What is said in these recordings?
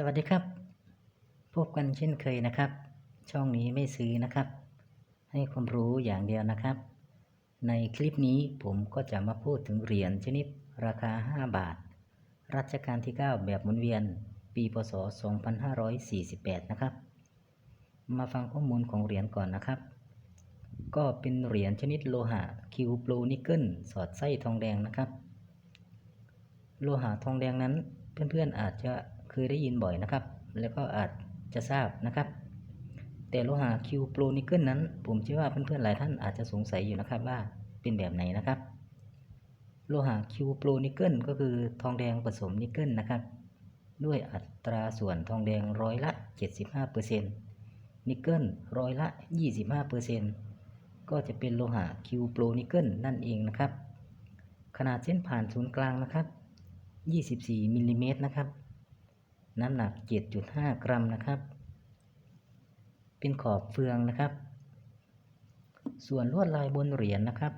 สวัสดีครับ พบกันเช่นเคยนะครับ ช่องนี้ไม่ซื้อนะครับ ให้ความรู้อย่างเดียวนะครับ ในคลิปนี้ผมก็จะมาพูดถึงเหรียญชนิดราคา 5 บาท รัชกาลที่ 9 แบบหมุนเวียน ปีพศ 2548 นะครับ มาฟังข้อมูลของเหรียญก่อนนะครับ ก็เป็นเหรียญชนิดโลหะคิวโปรนิกเกิลสอดไส้ทองแดงนะครับ โลหะทองแดงนั้นเพื่อนๆอาจจะ ยได้ยินบ่อยนะครับ แล้วก็อาจจะทราบนะครับ แต่โลหะคิวโปรนิกเกิลนั้น ผมเชื่อว่าเพื่อนๆหลายท่านอาจจะสงสัยอยู่นะครับว่าเป็นแบบไหนนะครับ โลหะคิวโปรนิกเกิลก็คือทองแดงผสมนิกเกิลนะครับ ด้วยอัตราส่วนทองแดงร้อยละ 75%นิกเกิลร้อยละ 25%ก็จะเป็นโลหะคิวโปรนิกเกิลนั่นเองนะครับ ขนาดเส้นผ่านศูนย์กลางนะครับ 24มิลลิเมตรนะครับ น้ำหนัก 7.5 กรัมนะครับ เป็นขอบเฟืองนะครับ ส่วนลวดลายบนเหรียญนะครับ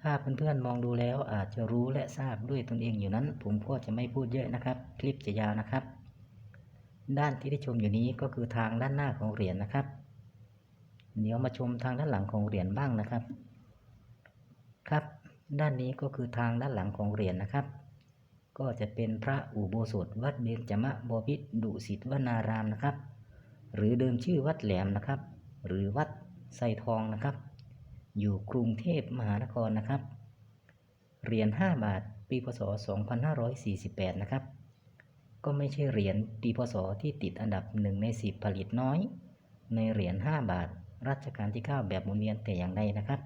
ถ้าเพื่อนๆมองดูแล้วอาจจะรู้และทราบด้วยตนเองอยู่นั้น ผมก็จะไม่พูดเยอะนะครับ คลิปจะยาวนะครับ ด้านที่ได้ชมอยู่นี้ก็คือทางด้านหน้าของเหรียญนะครับ เดี๋ยวมาชมทางด้านหลังของเหรียญบ้างนะครับ ครับ ด้านนี้ก็คือทางด้านหลังของเหรียญนะครับ ก็จะเป็นพระอุโบสถวัดเบญจมบพิตรดุสิตวนารามนะครับ หรือเดิมชื่อวัดแหลมนะครับ หรือวัดไซทองนะครับ อยู่กรุงเทพมหานครนะครับเหรียญ5บาทปีพศ 2548 นะครับ ก็ไม่ใช่เหรียญปีพศที่ติดอันดับ 1 ใน 10 ผลิตน้อย ในเหรียญ5บาท รัชกาลที่ 9 แบบหมุนเวียนแต่อย่างใดนะครับ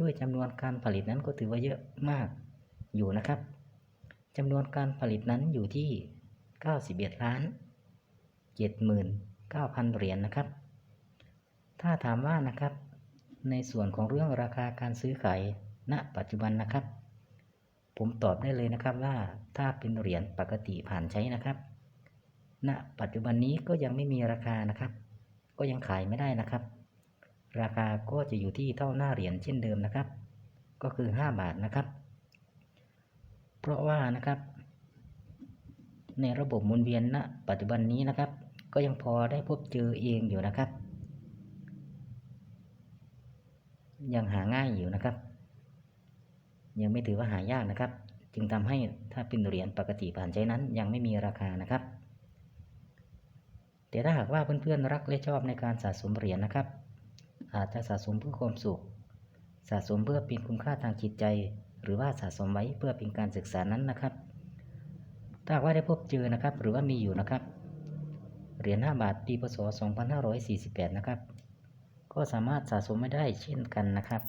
ด้วยจำนวนการผลิตนั้นก็ถือว่าเยอะมากอยู่นะครับ จำนวนการผลิตนั้นอยู่ที่ 91 ล้าน 79,000 เหรียญนนะครับ ถ้าถามว่านะครับ ในส่วนของเรื่องราคาการซื้อขายณปัจจุบันนะครับ ผมตอบได้เลยนะครับว่าถ้าเป็นเหรียญปกติผ่านใช้นะครับ ณ ปัจจุบันนี้ก็ยังไม่มีราคานะครับ ก็ยังขายไม่ได้นะครับ ราคาก็จะอยู่ที่เท่าหน้าเหรียญเช่นเดิมนะครับ ก็คือ 5 บาทนะครับ เพราะว่านะครับ ในระบบหมุนเวียนณปัจจุบันนี้นะครับ ก็ยังพอได้พบเจอเองอยู่นะครับ ยังหาง่ายอยู่นะครับ ยังไม่ถือว่าหายากนะครับ จึงทำให้ถ้าเป็นเหรียญปกติผ่านใช้นั้น ยังไม่มีราคานะครับแต่ถ้าหากว่าเพื่อนๆรักและชอบในการสะสมเหรียญนะครับ อาจจะสะสมเพื่อความสุข สะสมเพื่อเป็นคุณค่าทางจิตใจ หรือว่าสะสมไว้เพื่อเป็นการศึกษานั้นนะครับ ถ้าว่าได้พบเจอนะครับ หรือว่ามีอยู่นะครับเหรียญ5บาทปีพศ 2548 นะครับ ก็สามารถสะสมไม่ได้เช่นกันนะครับ